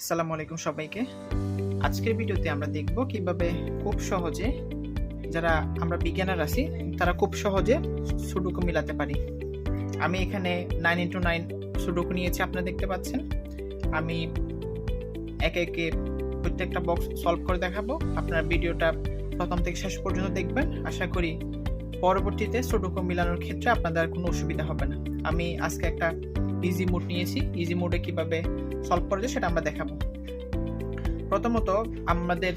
আসসালামু আলাইকুম সবাইকে। আজকের ভিডিওতে আমরা দেখব কীভাবে খুব সহজে যারা আমরা বিজ্ঞানার আছি, তারা খুব সহজে সুডুকু মিলাতে পারি। আমি এখানে নাইন ইন্টু নাইন সুডুকু নিয়েছি, আপনারা দেখতে পাচ্ছেন। আমি একে একে প্রত্যেকটা বক্স সলভ করে দেখাবো। আপনার ভিডিওটা প্রথম থেকে শেষ পর্যন্ত দেখবেন। আশা করি পরবর্তীতে সুডুকু মিলানোর ক্ষেত্রে আপনাদের কোনো অসুবিধা হবে না। আমি আজকে একটা ইজি মোড নিয়েছি ইজি মোডে কীভাবে সলভ করা যায় সেটা আমরা দেখাবো। প্রথমত আমাদের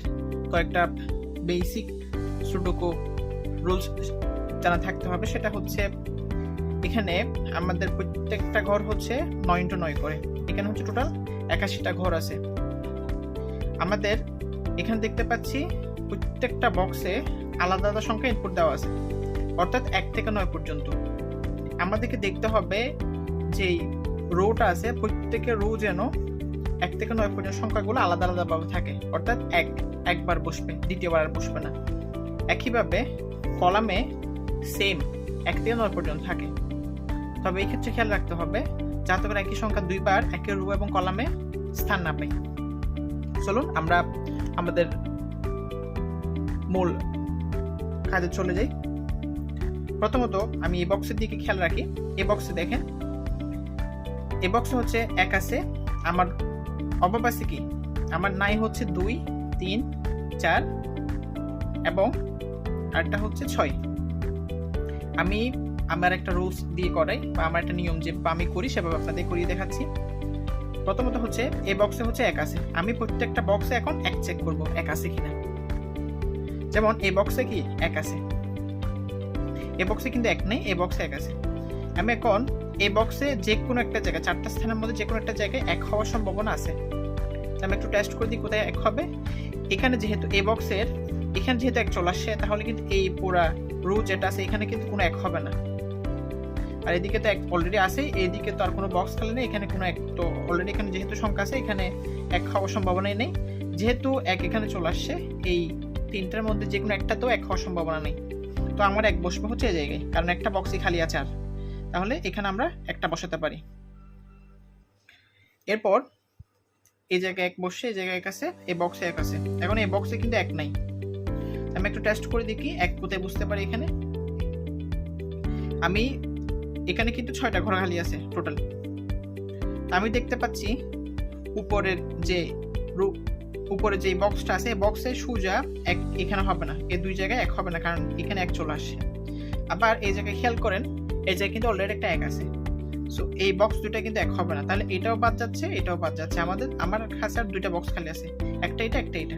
কয়েকটা বেসিক সুডোকো রুলস জানা থাকতে হবে, সেটা হচ্ছে এখানে আমাদের প্রত্যেকটা ঘর হচ্ছে নয় ইন্টু নয় করে। এখানে হচ্ছে টোটাল একাশিটা ঘর আছে। আমাদের এখানে দেখতে পাচ্ছি প্রত্যেকটা বক্সে আলাদা আলাদা সংখ্যা ইনপুট দেওয়া আছে, অর্থাৎ এক থেকে নয় পর্যন্ত। আমাদেরকে দেখতে হবে যেই রোটা আছে, প্রত্যেকের রো যেন এক থেকে নয় পর্যন্ত সংখ্যাগুলো আলাদা আলাদাভাবে থাকে। অর্থাৎ এক, একবার বসবে, দ্বিতীয়বার আর বসবে না। একইভাবে কলামে সেম এক থেকে নয় পর্যন্ত থাকে। তবে এই ক্ষেত্রে খেয়াল রাখতে হবে, যাতে করে একই সংখ্যা দুইবার একই রো এবং কলামে স্থান না পায় চলুন, আমরা আমাদের মূল কাজে চলে যাই। প্রথমত আমি এই বক্সের দিকে খেয়াল রাখি। এই বক্সে দেখেন এই বক্সে হচ্ছে এক আছে। আমার অভাব আছে কি? আমার নাই হচ্ছে দুই, তিন, চার এবং আরেকটা হচ্ছে ছয়। আমি আমার একটা রুলস দিয়ে করাই বা আমার একটা নিয়ম যে আমি করি সেভাবে আপনাদের করিয়ে দেখাচ্ছি। প্রথমত হচ্ছে এ বক্সে হচ্ছে এক আছে। আমি প্রত্যেকটা বক্সে এখন এক চেক করব, এক আছে কিনা। যেমন এ বক্সে কি? এক আছে। এ বক্সে কিন্তু এক নেই এ বক্সে এক আছে। আমি এখন এই বক্সে যে কোনো একটা জায়গায়, চারটা স্থানের মধ্যে যে কোনো একটা জায়গায় এক হওয়ার সম্ভাবনা আছে। আমি একটু টেস্ট করে দিই কোথায় এক হবে। এখানে যেহেতু এই বক্সের এখানে যেহেতু এক চলে আসছে তাহলে কিন্তু এই পুরা রু যেটা আছে, এখানে কিন্তু কোনো এক হবে না। আর এদিকে তো এক অলরেডি আছে, এদিকে তো আর কোনো বক্স খালি নেই, এখানে কোনো এক তো অলরেডি এখানে যেহেতু সংখ্যা আছে, এখানে এক হওয়ার সম্ভাবনাই নেই। যেহেতু এক এখানে চলে আসছে এই তিনটার মধ্যে যে কোনো একটা তো এক হওয়ার সম্ভাবনা নেই। তো আমার এক বসবে হচ্ছে এই জায়গায়, কারণ একটা বক্সই খালি আছে আর। তাহলে এখানে আমরা একটা বসাতে পারি। এরপর এই জায়গায় এক বসে এই জায়গায় এক আছে, এই বক্সে এক আছে। এখন এই বক্সে কিন্তু এক নাই। আমি একটু টেস্ট করে দেখি, এক কোথায় বুঝতে পারি এখানে? আমি এখানে কিন্তু ছয়টা ঘর খালি আছে টোটাল আমি দেখতে পাচ্ছি উপরের যে উপরে যে বক্সটা আছে বক্সে সুজা এক এখানে হবে না। এই দুই জায়গায় এক হবে না, কারণ এখানে এক চলে আসে আবার এই জায়গায় খেয়াল করেন এই জায়গায় কিন্তু অলরেডি একটা এক আছে। সো এই বক্স দুটা কিন্তু এক হবে না। তাহলে এটাও বাদ যাচ্ছে, এটাও বাদ যাচ্ছে। আমাদের, আমার কাছে আর দুইটা বক্স খালি আছে। একটা এটা একটা এটা।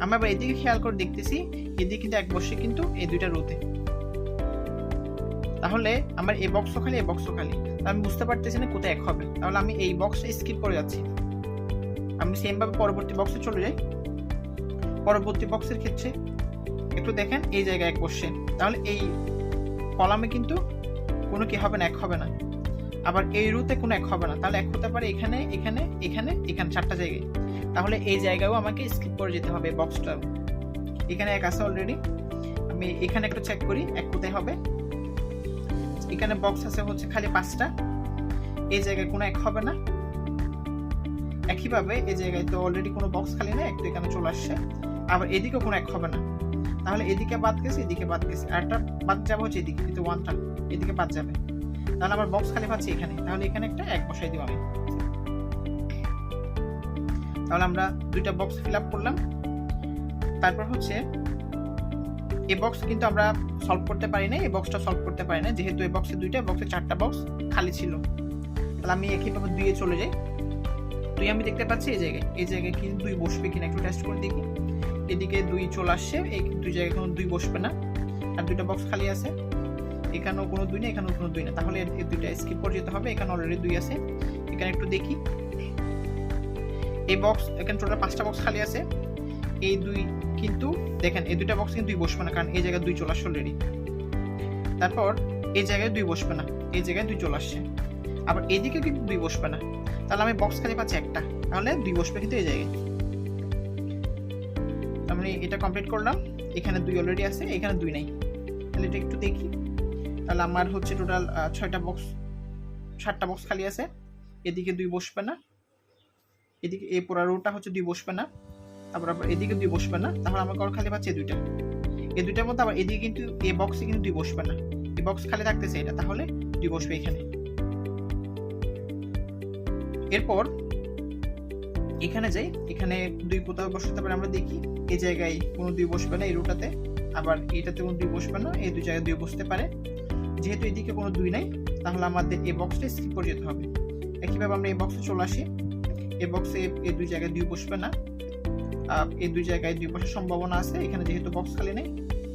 আমরা আবার এদিকে খেয়াল করে দেখতেছি, এদিকে কিন্তু এক বসে কিন্তু এই দুইটা রোতে তাহলে আমার এই বক্সও খালি, এই বক্সও খালি। আমি বুঝতে পারতেছি না কোথায় এক হবে। তাহলে আমি এই বক্সটা স্কিপ করে যাচ্ছি। আমি সেম ভাবে পরবর্তী বক্সে চলে যাই। পরবর্তী বক্সের ক্ষেত্রে একটু দেখেন, এই জায়গায় এক বসছে। তাহলে এই কলামে কিন্তু কোনো কি হবে না, এক হবে না। আবার এই রুতে কোনো এক হবে না। তাহলে এক হতে পারে এখানে এখানে এখানে এখানে, চারটা জায়গায়। তাহলে এই জায়গায়ও আমাকে স্কিপ করে যেতে হবে বক্সটা এখানে এক আছে অলরেডি আমি এখানে একটু চেক করি, এক কোথায় হবে। এখানে বক্স আছে হচ্ছে খালি পাঁচটা। এই জায়গায় কোনো এক হবে না। একইভাবে এই জায়গায় তো অলরেডি কোনো বক্স খালি নেই একটু এখানে চলে আসছে। আবার এদিকেও কোনো এক হবে না। তাহলে এদিকে বাদ গেছে, এদিকে বাদ গেছে। আরটা বাদ যাবে হচ্ছে এদিকে কিন্তু ওয়ানটা এদিকে বাদ যাবে। তাহলে আমার বক্স খালি পাচ্ছি এখানে। তাহলে এখানে একটা এক বসাই দিব আমি। তাহলে আমরা দুইটা বক্স ফিল আপ করলাম। তারপর হচ্ছে এই বক্স কিন্তু আমরা সলভ করতে পারি না এই বক্সটা সলভ করতে পারি না যেহেতু এই বক্সে দুইটা বক্সে চারটা বক্স খালি ছিল। তাহলে আমি একইভাবে দুইয়ে চলে যাই। দুই আমি দেখতে পাচ্ছি এই জায়গায়। এই জায়গায় কিন্তু দুই বসবে কিনা একটু টেস্ট করে দেখি। এদিকে দুই চলে আসছে, এই দুই জায়গায় কোনো দুই বসবে না। আর দুইটা বক্স খালি আছে। এখানেও কোনো দুই না এখানেও কোনো দুই না তাহলে এই দুইটা স্কিপ করে যেতে হবে, এখানে অলরেডি দুই আছে। এখানে একটু দেখি। এই বক্স এখানে টোটাল পাঁচটা বক্স খালি আছে। এই দুই কিন্তু, দেখেন, এই দুইটা বক্স কিন্তু দুই বসবে না, কারণ এই জায়গায় দুই চলে আসছে অলরেডি তারপর, এই জায়গায় দুই বসবে না। এই জায়গায় দুই চলে আসছে। আবার এদিকে কিন্তু দুই বসবে না। তাহলে আমি বক্স খালি পাচ্ছি একটা। তাহলে দুই বসবে কিন্তু এই জায়গায়। আমি এটা কমপ্লিট করলাম, এখানে দুই অলরেডি আছে, এখানে দুই নাই। তাহলে এটা একটু দেখি। তাহলে আমার হচ্ছে টোটাল ছয়টা বক্স সাতটা বক্স খালি আছে। এদিকে দুই বসবে না। এদিকে এই পুরা রোটা হচ্ছে দুই বসবে না। তারপর আবার এদিকে দুই বসবে না। তাহলে আমার ঘর খালি পাচ্ছে দুইটা। এই দুইটার মধ্যে আবার এদিকে কিন্তু এ বক্সে কিন্তু দুই বসবে না। এই বক্স খালি থাকতেছে এটা। তাহলে দুই বসবে এখানে। এরপর এখানে যাই, এখানে দুই কোথাও বসাতে পারে, আমরা দেখি। এই জায়গায় কোনো দুই বসবে না এই রোটাতে আবার এটাতে কোনো দুই বসবে না, এই দুই জায়গায় দুই বসতে পারে। যেহেতু এদিকে কোনো দুই নাই, তাহলে আমাদের এই বক্সটা স্কিপ করে যেতে হবে। একইভাবে আমরা এই বক্সে চলে আসি। এই বক্সে এই দুই জায়গায় দুই বসবে না। এই দুই জায়গায় দুই বসার সম্ভাবনা আছে, এখানে যেহেতু বক্স খালি নেই,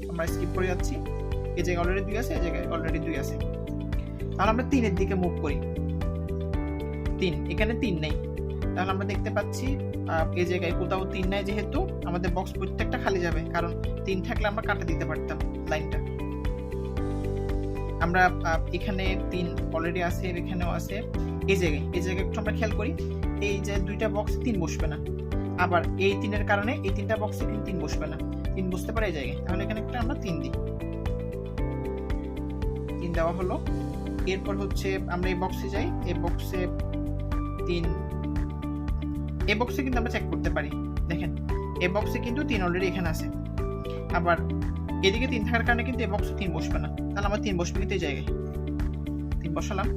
আমরা স্কিপ করে যাচ্ছি। এই জায়গায় অলরেডি দুই আছে, এই জায়গায় অলরেডি দুই আছে। তাহলে আমরা তিনের দিকে মুভ করি। তিন, এখানে তিন নেই। তাহলে আমরা দেখতে পাচ্ছি এই জায়গায় কোথাও তিন নাই যেহেতু আমাদের বক্স প্রত্যেকটা খালি যাবে, কারণ তিন থাকলে আমরা কাটা দিতে পারতাম লাইনটা আমরা এখানে তিন অলরেডি আছে এখানেও আছে। এই জায়গায় এই জায়গায় একটু আমরা খেয়াল করি, এই যে দুইটা বক্স তিন বসবে না। আবার এই তিনের কারণে এই তিনটা বক্সে কিন্তু তিন বসবে না। তিন বসতে পারে এই জায়গায়। তাহলে এখানে একটা আমরা তিন দিই। তিন দেওয়া হলো। এরপর হচ্ছে আমরা এই বক্সে যাই। এই বক্সে তিন এই বক্সে কিন্তু আমরা চেক করতে পারি। দেখেন এ বক্সে কিন্তু তিন অলরেডি এখানে আছে। আবার এদিকে তিন থাকার কারণে কিন্তু এ বক্সে তিন বসবে না। তাহলে আমার তিন বসবে কিন্তু এই জায়গায়। তিন বসালাম।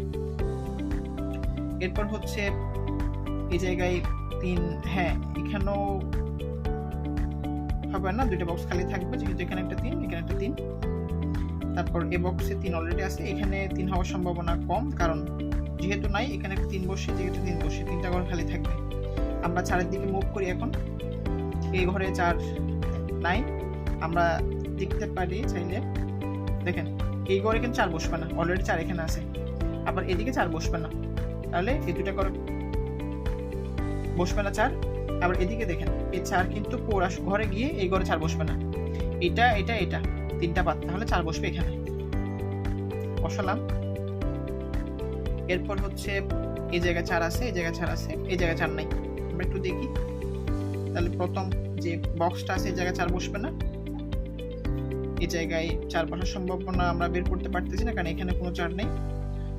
এরপর হচ্ছে এই জায়গায় তিন হ্যাঁ এখানেও হবে না, দুইটা বক্স খালি থাকবে, যেহেতু এখানে একটা তিন, এখানে একটা তিন। তারপর এ বক্সে তিন অলরেডি আছে। এখানে তিন হওয়ার সম্ভাবনা কম, কারণ যেহেতু নাই, এখানে তিন বসে, যেহেতু তিন বসে, তিনটা ঘর খালি থাকবে। আমরা চারের দিকে মুভ করি এখন। এই ঘরে চার নাই আমরা দেখতে পারি চাইলে, দেখেন, এই ঘরে কিন্তু চার বসবে না অলরেডি চার এখানে আছে। আবার এদিকে চার বসবে না, তাহলে এই দুটা ঘর বসবে না চার। আবার এদিকে দেখেন, এই চার কিন্তু পোড়া ঘরে গিয়ে এই ঘরে চার বসবে না। এটা এটা এটা, তিনটা পাত তাহলে চার বসবে এখানে। বসালাম। এরপর হচ্ছে, এই জায়গায় চার আছে, এই জায়গায় চার আছে, এই জায়গায় চার নাই। আমরা একটু দেখি। তাহলে প্রথম যে বক্সটা আছে, এই জায়গায় চার বসবে না? এই জায়গায় চার বসার সম্ভাবনা আমরা বের করতে পারতেছি না, কারণ এখানে কোনো চার নেই।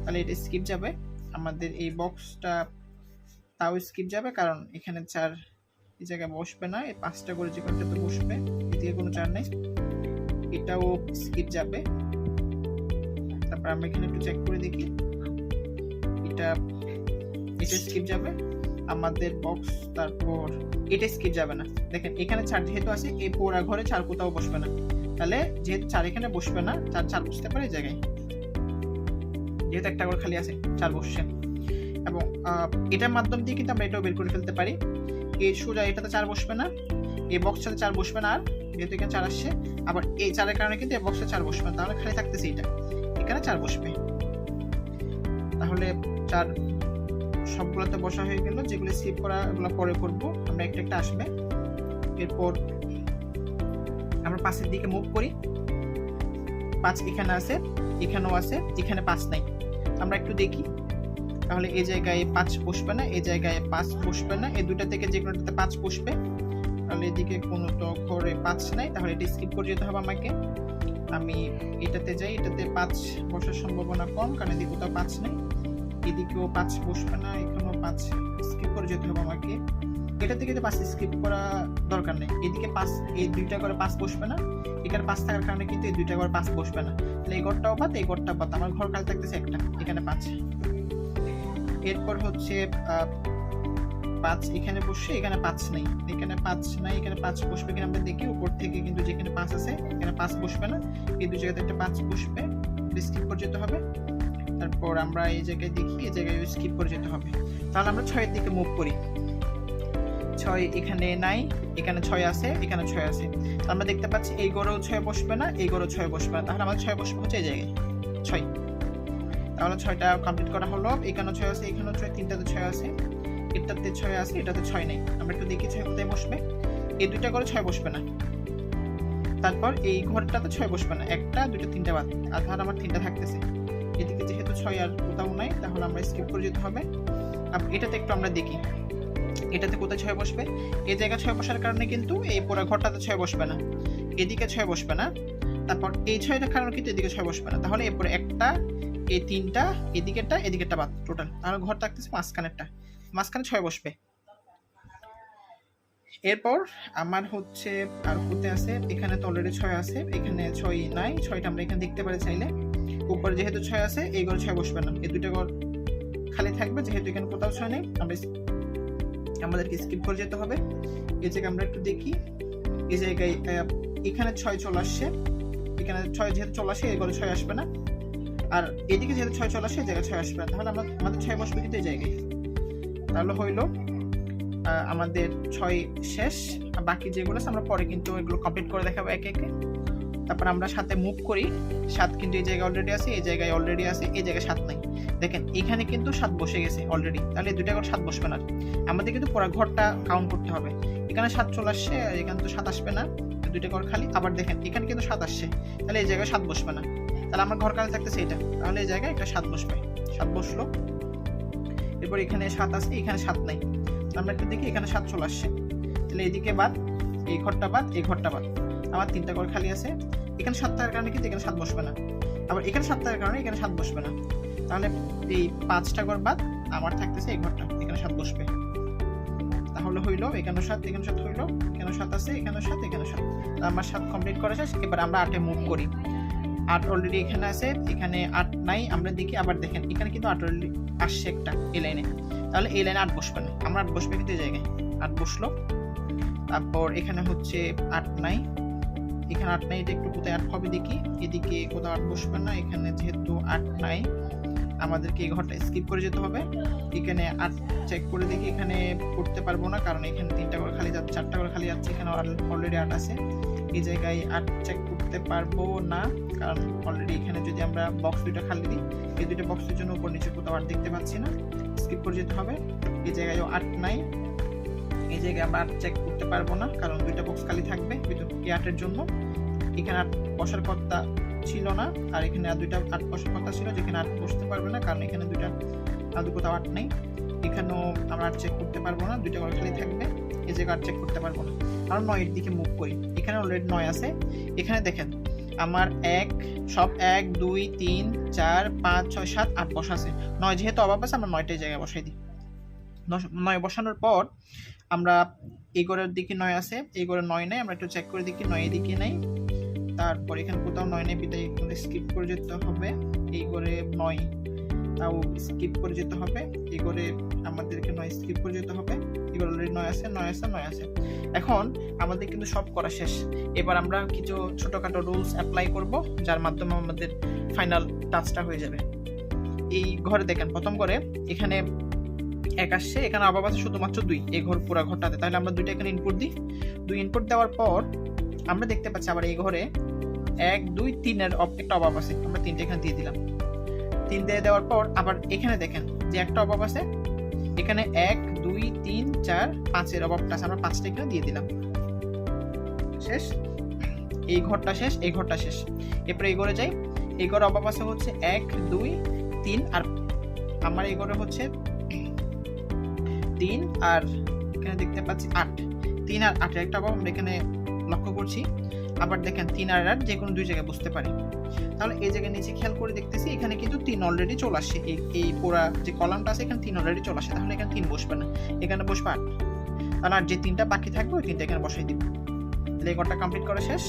তাহলে এটা স্কিপ যাবে। আমাদের এই বক্সটা তাও স্কিপ যাবে, কারণ এখানে চার এই জায়গায় বসবে না। এই পাঁচটা করে যে কোনটাতে বসবে এদিকে কোনো চার নেই। এটাও স্কিপ যাবে। তারপর আমরা এখানে একটু চেক করে দেখি। এটা এটা স্কিপ যাবে। আমাদের বক্স তারপর এটা স্কিপ যাবে না। দেখেন, এখানে চার যেহেতু আছে, এই পোড়া ঘরে চার কোথাও বসবে না। তাহলে যেহেতু চার এখানে বসবে না, চার চার বসতে পারে জায়গায়। যেহেতু একটা ঘর খালি আছে, চার বসছে। এবং এটার মাধ্যম দিয়ে কিন্তু আমরা এটাও বের করে ফেলতে পারি। এই সোজা এটাতে চার বসবে না, এই বক্সটাতে চার বসবে না, আর যেহেতু এখানে চার আসছে, আবার এই চারের কারণে কিন্তু এই বক্সে চার বসবে না। তাহলে খালি থাকতেছে এটা এখানে চার বসবে। তাহলে চার সবগুলোতে বসা হয়ে গেল, যেগুলো সেভ করা ওগুলো পরে করব। আমরা একটা একটা আসবে। এরপর আমরা পাঁচের দিকে মুভ করি। পাঁচ এখানে আছে, এখানেও আছে, এখানে পাঁচ নাই। আমরা একটু দেখি। তাহলে এই জায়গায় পাঁচ বসবে না এই জায়গায় পাঁচ বসবে না। এই দুটা থেকে যে কোনোটাতে পাঁচ বসবে, তাহলে এদিকে কোনো তো ঘরে পাঁচ নাই। তাহলে এটা স্কিপ করে যেতে হবে আমাকে। আমি এটাতে যাই, এটাতে পাঁচ বসার সম্ভাবনা কম, কারণ এদিকে কোথাও পাঁচ নেই। এদিকেও পাঁচ বসবে না, এখানেও পাঁচ স্কিপ করে যেতে হবে আমাকে। এটা থেকে পাঁচ স্কিপ করা দরকার নেই। এদিকে পাঁচ এই দুইটা করে পাঁচ বসবে না। এখানে পাঁচ থাকার কারণে কিন্তু এই দুইটা করে পাঁচ বসবে না। তাহলে এই ঘরটাও পাত এই ঘরটা পাত আমার ঘর কাল থাকতেছে একটা। এখানে পাঁচ। এরপর হচ্ছে পাঁচ এখানে বসে, এখানে পাঁচ নেই। এখানে পাঁচ নাই, এখানে পাঁচ বসবে কিনা আমরা দেখি। উপর থেকে কিন্তু যেখানে পাঁচ আছে, এখানে পাঁচ বসবে না। এই দুই জায়গাতে একটা পাঁচ বসবে। স্কিপ করে যেতে হবে। তারপর আমরা এই জায়গায় দেখি, এই জায়গায় স্কিপ করে যেতে হবে। তাহলে আমরা ছয়ের দিকে মুভ করি। ছয় এখানে নাই, এখানে ছয় আছে, এখানে ছয় আছে। আমরা দেখতে পাচ্ছি এই গড়েও ছয় বসবে না, এই গড়েও ছয় বসবে না। তাহলে আমাদের ছয় বসবে হচ্ছে এই জায়গায়, ছয়। তাহলে ছয়টা কমপ্লিট করা হলো। এখানেও ছয় আছে, এখানেও ছয়, তিনটাতে ছয় আছে। এটাতে ছয় আছে, এটাতে ছয় নেই। আমরা একটু দেখি ছয় কোথায় বসবে। এই দুইটা করে ছয় বসবে না। তারপর এই ঘরটাতে ছয় বসবে না। একটা, দুইটা, তিনটা বাদ। আর আমার তিনটা থাকতেছে। এদিকে যেহেতু ছয় আর কোথাও নাই, তাহলে আমরা স্কিপ করে যেতে হবে। এটাতে একটু আমরা দেখি। এটাতে কোথায় ছয় বসবে? এই জায়গায় ছয় বসার কারণে কিন্তু এই পুরো ঘরটাতে ছয় বসবে না। এদিকে ছয় বসবে না। তারপর এই ছয়টার কারণে কিন্তু এদিকে ছয় বসবে না। তাহলে এরপরে একটা, এই তিনটা, এদিকেরটা এদিকেরটা বাদ টোটাল তাহলে ঘর থাকতেছে মাঝখানেরটা। মাঝখানে ছয় বসবে। এরপর আমার হচ্ছে আর হতে আছে, এখানে তো অলরেডি ছয় আছে, এখানে ছয় নাই, ছয়টা আমরা এখানে দেখতে পারি চাইলে। উপরে যেহেতু ছয় আছে, এই ঘরে ছয় বসবে না। এই দুইটা ঘর খালি থাকবে, যেহেতু এখানে কোথাও ছয় নেই, আমরা আমাদেরকে স্কিপ করে যেতে হবে। এই জায়গায় আমরা একটু দেখি। এই জায়গায় এখানে ছয় চলে আসছে। এখানে ছয় যেহেতু চলে আসে, এই ঘরে ছয় আসবে না। আর এদিকে যেহেতু ছয় চলে আসে, এই জায়গায় ছয় আসবে না। তাহলে আমরা আমাদের ছয় বসবে কিন্তু এই জায়গায়। তাহলে হইল আমাদের ছয় শেষ। বাকি যেগুলো আছে, আমরা পরে কিন্তু এগুলো কমপ্লিট করে দেখাবো একে একে। তারপর আমরা সাথে মুভ করি। সাত কিন্তু এই জায়গায় অলরেডি আছে, এই জায়গায় অলরেডি আছে, এই জায়গায় সাত নাই। দেখেন, এখানে কিন্তু সাত বসে গেছে অলরেডি তাহলে দুইটা ঘর সাত বসবে না। আমাদের কিন্তু পুরো ঘরটা কাউন্ট করতে হবে। এখানে সাত চলে আসছে, আর এখানে তো সাত আসবে না। দুইটা ঘর খালি। আবার দেখেন, এখানে কিন্তু সাত আসছে। তাহলে এই জায়গায় সাত বসবে না। তাহলে আমার ঘর কালে থাকতেছে এটা। তাহলে এই জায়গায় একটা সাত বসবে। সাত বসল। এরপর এখানে সাত আছে, এখানে সাত নাই। আমরা একটু দেখি, এখানে সাত চলে আসছে। তাহলে এদিকে বাদ, এই ঘরটা বাদ, এই ঘরটা বাদ। আমার তিনটা ঘর খালি আছে। এখানে সাত থাকার কারণে কিন্তু এখানে সাত বসবে না। আবার এখানে সাত থাকার কারণে এখানে সাত বসবে না। তাহলে এই পাঁচটা ঘর বাদ আমার থাকতেছে এই ঘরটা, এখানে সাত বসবে। তাহলে হইল, এখানে সাত এখানে সাত হইল, এখানে সাত আছে, এখানে সাত এখানে সাত। আমার সাত কমপ্লিট করা শেষ, এবার আমরা আটে মুভ করি। আট অলরেডি এখানে আছে, এখানে আট নাই, আমরা দেখি আবার দেখেন, এখানে কিন্তু আট অলরেডি আসছে একটা, এই লাইনে তাহলে এই লাইনে আট বসবে না। আমরা আট বসবে কিন্তু জায়গায়। আট বসল। তারপর এখানে হচ্ছে আট নাই। এখানে আট নাই এটা একটু কোথায় আট হবে দেখি? এদিকে কোথাও আট বসবে না, এখানে যেহেতু আট নাই, আমাদেরকে এই ঘরটা স্কিপ করে যেতে হবে। এখানে আট চেক করে দেখি, এখানে করতে পারব না, কারণ এখানে তিনটা করে খালি যাচ্ছে, চারটা করে খালি যাচ্ছে, এখানে অলরেডি আট আছে। এই জায়গায় আট চেক করতে পারব না, কারণ অলরেডি এখানে যদি আমরা বক্স দুইটা খালি দিই, এই দুইটা বক্সের জন্য উপর নিচে কোথাও আট দেখতে পাচ্ছি না স্কিপ করে যেতে হবে। এই জায়গায়ও আট নাই, এই জায়গায় আমরা আট চেক করতে পারব না, কারণ দুইটা বক্স খালি থাকবে এই আটের জন্য? এখানে আট বসার কথা ছিল না। আর এখানে আর দুইটা আট বসার কথা ছিল, যেখানে আট বসতে পারবে না, কারণ এখানে দুইটা আদু কোথাও আট নেই। এখানেও আমরা আট চেক করতে পারব না, দুইটা ঘর খালি থাকবে এই জায়গায় আট চেক করতে পারব না। কারণ নয়ের দিকে মুভ করি। এখানে অলরেডি নয় আছে। এখানে দেখেন, আমার এক, সব এক, দুই, তিন, চার, পাঁচ, ছয়, সাত, আট বসা আছে। নয় যেহেতু অভাব আছে, আমরা নয়টাই জায়গায় বসাই দিই। নয় বসানোর পর আমরা এই ঘরের দিকে নয় আছে, এই ঘরে নয় নেই, আমরা একটু চেক করে দেখি, নয় এদিকে নেই। তারপর এখানে কোথাও নয় নেই, বিদায় স্কিপ করে যেতে হবে। এই করে নয়, তাও স্কিপ করে যেতে হবে। এই করে আমাদেরকে নয় স্কিপ করে যেতে হবে। এই ঘরে অলরেডি নয় আছে নয় আছে নয় আছে। এখন আমাদের কিন্তু সব করা শেষ। এবার আমরা কিছু ছোটোখাটো রুলস অ্যাপ্লাই করব, যার মাধ্যমে আমাদের ফাইনাল টাচটা হয়ে যাবে। এই ঘরে দেখেন, প্রথম ঘরে এখানে এক আসছে, এখানে অভাব আছে শুধুমাত্র দুই। এই ঘর, পুরো ঘরটাতে। তাহলে আমরা দুইটা এখানে ইনপুট দিই। দুই ইনপুট দেওয়ার পর আমরা দেখতে পাচ্ছি আবার এই ঘরে এক, দুই, তিনের একটা অভাব আছে। আমরা তিনটে এখানে দিয়ে দিলাম। তিন দিয়ে দেওয়ার পর আবার এখানে দেখেন যে একটা অভাব আছে। এখানে এক, দুই, তিন, চার, পাঁচের অভাবটা আছে। আমরা পাঁচটা এখানে দিয়ে দিলাম। শেষ। এই ঘরটা শেষ, এই ঘরটা শেষ। এরপরে এই ঘরে যাই। এই ঘরে অভাব আছে হচ্ছে এক, দুই, তিন আর আমার এই ঘরে হচ্ছে তিন আর এখানে দেখতে পাচ্ছি আট। তিন আর আটের একটা অভাব আমরা এখানে লক্ষ্য করছি। আবার দেখেন, তিন আর আট যে কোনো দুই জায়গায় বসতে পারি। তাহলে এই জায়গায় নিচে খেয়াল করে দেখতেছি, এখানে কিন্তু তিন অলরেডি চলে আসে এই পুরা যে কলামটা আছে, এখানে তিন অলরেডি চলে আসে তাহলে এখানে তিন বসবে না। এখানে বসবে আট। তাহলে আর যে তিনটা বাকি থাকবে, ওই তিনটা এখানে বসাই দিব। তাহলে এই ঘরটা কমপ্লিট করা শেষ।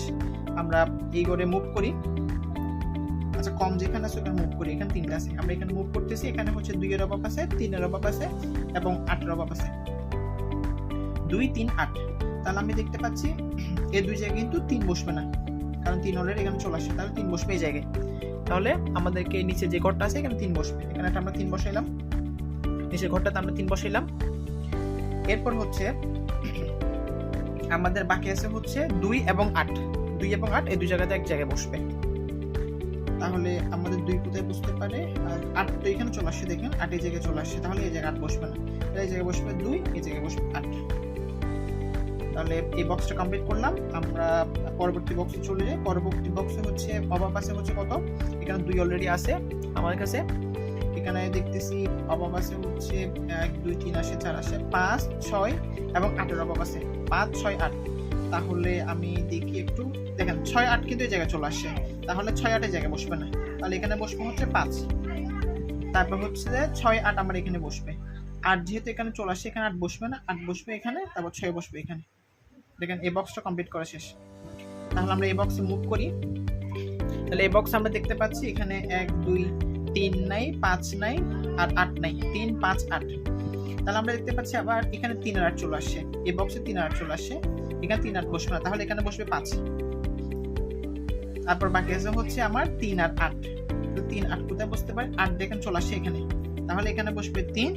আমরা এই ঘরে মুভ করি। আচ্ছা কম যেখানে আছে, ওখানে মুভ করি। এখানে তিনটা আছে। আমরা এখানে মুভ করতেছি। এখানে হচ্ছে দুইয়ের অভাব আছে, তিনের অভাব আছে এবং আটের অভাব আছে। দুই, তিন, আট। তাহলে আমি দেখতে পাচ্ছি এই দুই জায়গায় কিন্তু তিন বসবে না, কারণ তিন অলরেডি এখানে চলে আসছে তাহলে তিন বসবে এই জায়গায়। তাহলে আমাদেরকে নিচে যে ঘরটা আছে এখানে তিন বসবে, এখানে আমরা তিন বসাইলাম, নিচের ঘরটাতে আমরা তিন বসাইলাম। এরপর হচ্ছে, আমাদের বাকি আছে হচ্ছে দুই এবং আট, দুই এবং আট, এই দুই জায়গাতে এক জায়গায় বসবে। তাহলে আমাদের দুই কোথায় বসতে পারে? আর আট তো এখানে চলে আসছে দেখেন, আট এই জায়গায় চলে আসছে তাহলে এই জায়গায় আট বসবে না। এই জায়গায় বসবে দুই, এই জায়গায় বসবে আট। তাহলে এই বক্সটা কমপ্লিট করলাম। আমরা পরবর্তী বক্সে চলে যাই। পরবর্তী বক্সে হচ্ছে অভাব আছে হচ্ছে কত? এখানে দুই অলরেডি আছে আমার কাছে। এখানে দেখতেছি অভাব আছে হচ্ছে এক, দুই, তিন আসে, চার আসে, পাঁচ, ছয় এবং আটের অভাব আছে। পাঁচ, ছয়, আট। তাহলে আমি দেখি একটু। দেখেন, ছয়, আট কিন্তু এই জায়গায় চলে আসে তাহলে ছয়, আটের জায়গায় বসবে না। তাহলে এখানে বসবে হচ্ছে পাঁচ। তারপর হচ্ছে যে ছয়, আট আমার এখানে বসবে। আট যেহেতু এখানে চলে আসে এখানে আট বসবে না। আট বসবে এখানে, তারপর ছয় বসবে এখানে। দেখেন, এই বক্সটা কমপ্লিট করা শেষ। তাহলে আমরা এই বক্সে মুভ করি। তাহলে এই বক্স আমরা দেখতে পাচ্ছি এখানে এক, দুই, তিন নাই, পাঁচ নাই, আর আট নাই। তিন, পাঁচ, আট। তাহলে আমরা দেখতে পাচ্ছি আবার এখানে তিন আর আট চলে আসছে। এই বক্সে তিন আর আট চলে আসছে। এখানে তিন আট বসবে না। তাহলে এখানে বসবে পাঁচ। তারপর বাকি আছে হচ্ছে আমার তিন আর আট। তো তিন আট কোথায় বসতে পারে? আট দেখেন চলে আসছে এখানে। তাহলে এখানে বসবে তিন।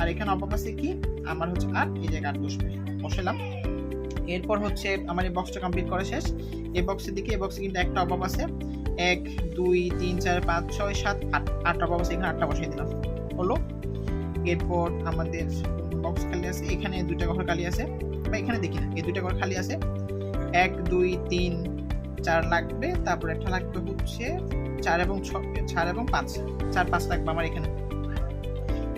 আর এখানে আছে কি? আমার হচ্ছে আট। এই জায়গায় আট বসবে। বসালাম। এরপর হচ্ছে আমার এই বক্সটা কমপ্লিট করা শেষ। এই বক্সের দিকে, এই বক্সে কিন্তু একটা অভাব আছে। এক, দুই, তিন, চার, পাঁচ, ছয়, সাত, আট আটটা অপপ আছে। এখানে আটটা বসিয়ে দিলাম। হলো। এরপর আমাদের বক্স খালি আছে। এখানে দুইটা ঘর খালি আছে। বা এখানে দেখি না, এই দুইটা ঘর খালি আছে। এক, দুই, তিন, চার লাগবে। তারপর একটা লাগবে হচ্ছে চার এবং ছ- চার এবং পাঁচ। চার, পাঁচ লাগবে আমার এখানে।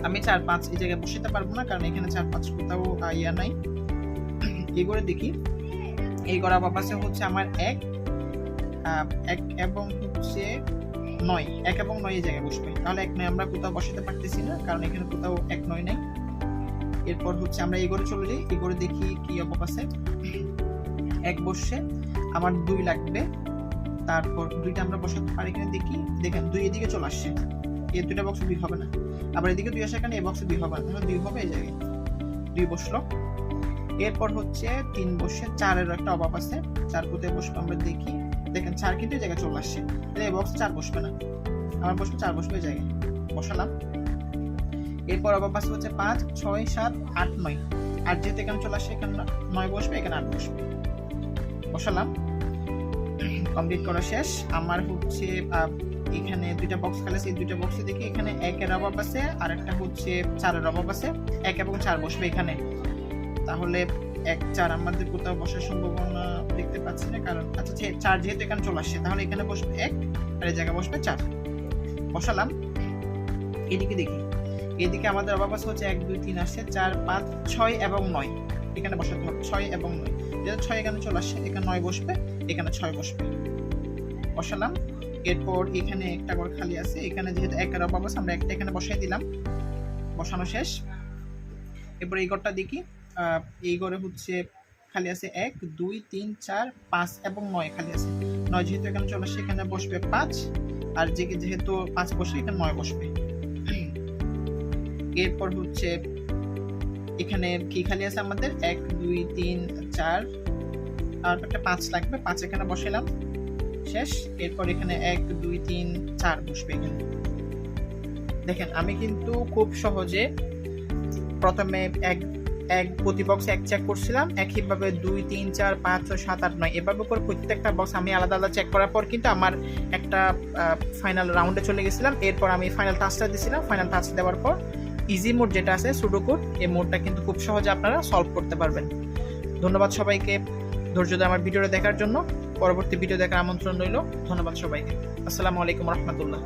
আমি চার, পাঁচ এই জায়গায় বসাতে পারব না, কারণ এখানে চার, পাঁচ কোথাও ইয়া নাই। করে দেখি? এই গড়া বাপাসে হচ্ছে আমার এক এক এবং হচ্ছে নয়। এক এবং নয় জায়গায় বসবে তাহলে এক নয় আমরা কোথাও বসাতে পারতেছি না, কারণ এখানে কোথাও এক নয় নাই। এরপর হচ্ছে আমরা এই ঘরে চলে যাই, এই ঘরে দেখি কি অপপ আছে এক বসছে আমার দুই লাগবে। তারপর দুইটা আমরা বসাতে পারি কিনা দেখি। দেখেন, দুই এদিকে চলে আসছে। এই দুইটা বক্সে দুই হবে না। আবার এদিকে দুই আসে এখানে এই বক্সে দুই হবে না। দুই হবে এই জায়গায়। দুই বসল। এরপর হচ্ছে তিন বসে চারের একটা অভাব আছে। চার কোথায় বসবে আমরা দেখি। দেখেন, চার কিন্তু জায়গায় চলে আসছে। এই বক্স চার বসবে না। আমার বসবে, চার বসবে জায়গায়। বসালাম। এরপর অভাব আছে হচ্ছে পাঁচ, ছয়, সাত, আট, নয়। আর যেহেতু এখানে চলে আসছে, এখানে নয় বসবে, এখানে আট বসবে। বসালাম। কমপ্লিট করা শেষ। আমার হচ্ছে এখানে দুইটা বক্স খালি এই দুইটা বক্সে দেখি এখানে একের অভাব আছে আর একটা হচ্ছে চারের অভাব আছে। এক এবং চার বসবে এখানে। তাহলে এক চার আমাদের কোথাও বসার সম্ভাবনা দেখতে পাচ্ছি না, কারণ আচ্ছা চার যেহেতু এখানে চলে আসছে, তাহলে এখানে বসবে এক, আর এই জায়গায় বসবে চার। বসালাম। এদিকে দেখি। এদিকে আমাদের অভাব আছে হচ্ছে এক, দুই, তিন আসছে, চার, পাঁচ, ছয় এবং নয়। এখানে বসাতে হবে, ছয় এবং নয়। যেহেতু ছয় এখানে চলে আসছে, এখানে নয় বসবে, এখানে ছয় বসবে। বসালাম। এরপর এখানে একটা ঘর খালি আছে, এখানে যেহেতু একের অভাব আছে, আমরা একটা এখানে বসাই দিলাম। বসানো শেষ। এরপর এই ঘরটা দেখি। এই ঘরে হচ্ছে খালি আছে এক, দুই, তিন, চার, পাঁচ এবং নয় খালি আছে। নয় যেহেতু এখানে চলে আসছে এখানে বসবে পাঁচ, আর যে যেহেতু পাঁচ বসে, এখানে নয় বসবে। এরপর হচ্ছে এখানে কি খালি আছে আমাদের? এক, দুই, তিন, চার, আর একটা পাঁচ লাগবে, পাঁচ এখানে বসালাম শেষ। এরপর এখানে এক, দুই, তিন, চার বসবে এখানে। দেখেন, আমি কিন্তু খুব সহজে প্রথমে এক এক প্রতি বক্সে এক চেক করছিলাম একইভাবে দুই, তিন, চার, পাঁচ, ছয়, সাত, আট, নয়। এভাবে করে প্রত্যেকটা বক্স আমি আলাদা আলাদা চেক করার পর কিন্তু আমার একটা ফাইনাল রাউন্ডে চলে গেছিলাম। এরপর আমি ফাইনাল টাচটা দিয়েছিলাম। ফাইনাল টাচ দেওয়ার পর ইজি মোড যেটা আছে সুডোকোড এই মোডটা কিন্তু খুব সহজে আপনারা সলভ করতে পারবেন। ধন্যবাদ সবাইকে ধৈর্য ধরে আমার ভিডিওটা দেখার জন্য। পরবর্তী ভিডিও দেখার আমন্ত্রণ রইল। ধন্যবাদ সবাইকে। আসসালামু আলাইকুম রহমতুল্লাহ।